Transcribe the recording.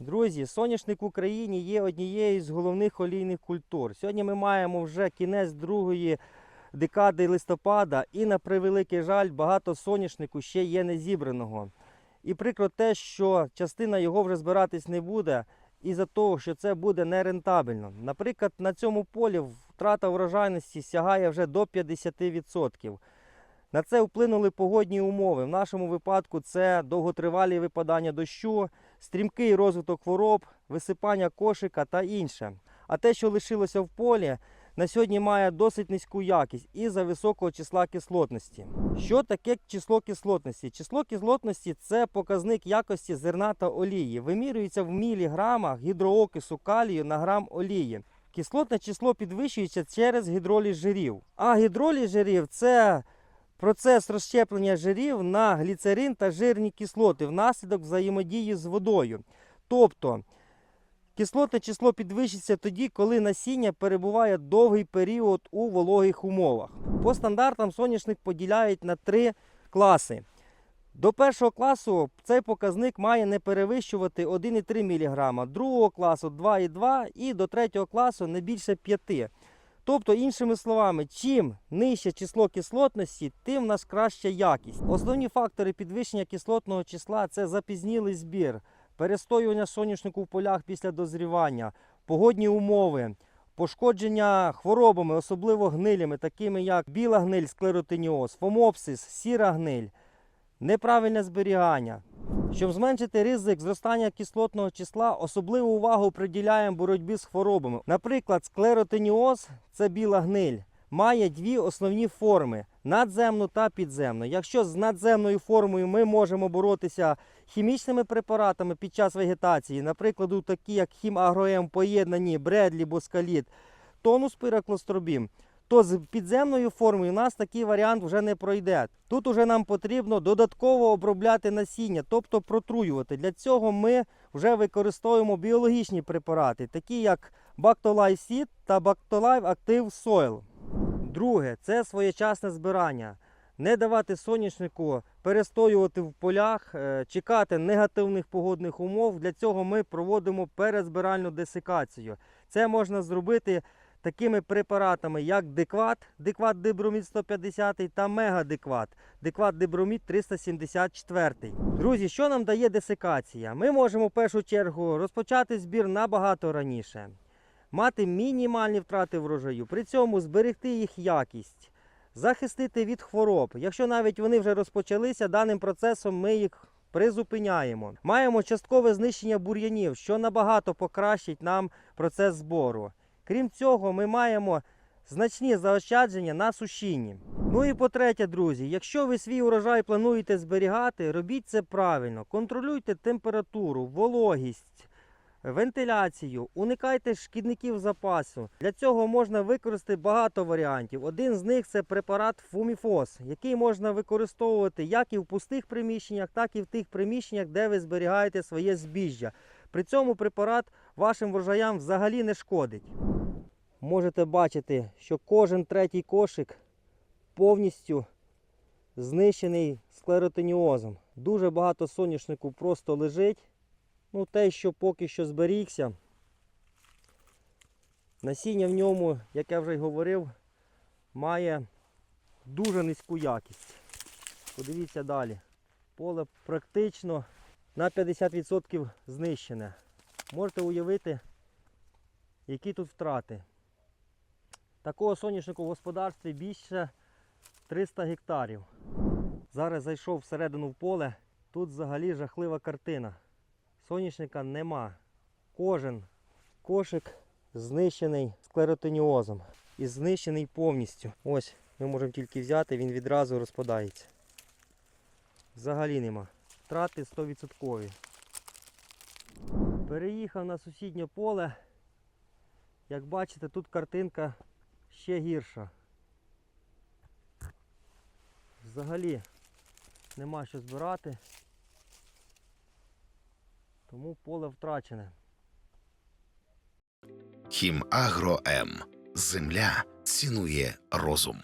Друзі, соняшник в Україні є однією з головних олійних культур. Сьогодні ми маємо вже кінець другої декади листопада, і на превеликий жаль, багато соняшнику ще є незібраного. І прикро те, що частина його вже збиратись не буде, із-за того, що це буде нерентабельно. Наприклад, на цьому полі втрата врожайності сягає вже до 50%. На це вплинули погодні умови. В нашому випадку це довготривалі випадання дощу, стрімкий розвиток хвороб, висипання кошика та інше. А те, що лишилося в полі, на сьогодні має досить низьку якість із-за високого числа кислотності. Що таке число кислотності? Число кислотності це показник якості зерна та олії. Вимірюється в міліграмах гідроокису калію на грам олії. Кислотне число підвищується через гідроліз жирів. А гідроліз жирів це процес розщеплення жирів на гліцерин та жирні кислоти внаслідок взаємодії з водою. Тобто кислотне число підвищиться тоді, коли насіння перебуває довгий період у вологих умовах. По стандартам соняшник поділяють на три класи. До першого класу цей показник має не перевищувати 1,3 мг, другого класу 2,2 і до третього класу не більше 5. Тобто, іншими словами, чим нижче число кислотності, тим в нас краща якість. Основні фактори підвищення кислотного числа це запізнілий збір, перестоювання соняшнику в полях після дозрівання, погодні умови, пошкодження хворобами, особливо гнилями, такими як біла гниль, склеротиніоз, фомопсис, сіра гниль, неправильне зберігання. Щоб зменшити ризик зростання кислотного числа, особливу увагу приділяємо боротьбі з хворобами. Наприклад, склеротиніоз це біла гниль. Має дві основні форми надземну та підземну. Якщо з надземною формою ми можемо боротися хімічними препаратами під час вегетації, наприклад, такі як хімагроем поєднані Бредлі, Боскаліт, тонус пираклостробім, то з підземною формою у нас такий варіант вже не пройде. Тут уже нам потрібно додатково обробляти насіння, тобто протруювати. Для цього ми вже використовуємо біологічні препарати, такі як Bactolive Seed та Bactolive Active Soil. Друге це своєчасне збирання. Не давати соняшнику перестоювати в полях, е, чекати негативних погодних умов. Для цього ми проводимо перезбиральну десикацію. Це можна зробити такими препаратами, як декват, декват дибромід 150 та мегадекват, декват дибромід 374. Друзі, що нам дає десикація? Ми можемо в першу чергу розпочати збір набагато раніше, мати мінімальні втрати врожаю, при цьому зберегти їх якість, захистити від хвороб. Якщо навіть вони вже розпочалися, даним процесом ми їх призупиняємо. Маємо часткове знищення бур'янів, що набагато покращить нам процес збору. Крім цього, ми маємо значні заощадження на сушінні. Ну і по-третє, друзі, якщо ви свій урожай плануєте зберігати, робіть це правильно. Контролюйте температуру, вологість, вентиляцію, уникайте шкідників запасу. Для цього можна використати багато варіантів. Один з них це препарат Фуміфос, який можна використовувати як і в пустих приміщеннях, так і в тих приміщеннях, де ви зберігаєте своє збіжжя. При цьому препарат вашим врожаям взагалі не шкодить. Можете бачити, що кожен третій кошик повністю знищений склеротиніозом. Дуже багато соняшнику просто лежить. Ну, те, що поки що зберігся. Насіння в ньому, як я вже й говорив, має дуже низьку якість. Подивіться далі. Поле практично на 50% знищене. Можете уявити, які тут втрати. Такого соняшнику в господарстві більше 300 гектарів. Зараз зайшов всередину в поле. Тут взагалі жахлива картина. Соняшника нема. Кожен кошик знищений склеротиніозом і знищений повністю. Ось ми можемо тільки взяти, він відразу розпадається. Взагалі нема. Втрати 100%. Переїхав на сусіднє поле. Як бачите, тут картинка ще гірша. Взагалі нема що збирати, тому поле втрачене. Хімагро М. Земля цінує розум.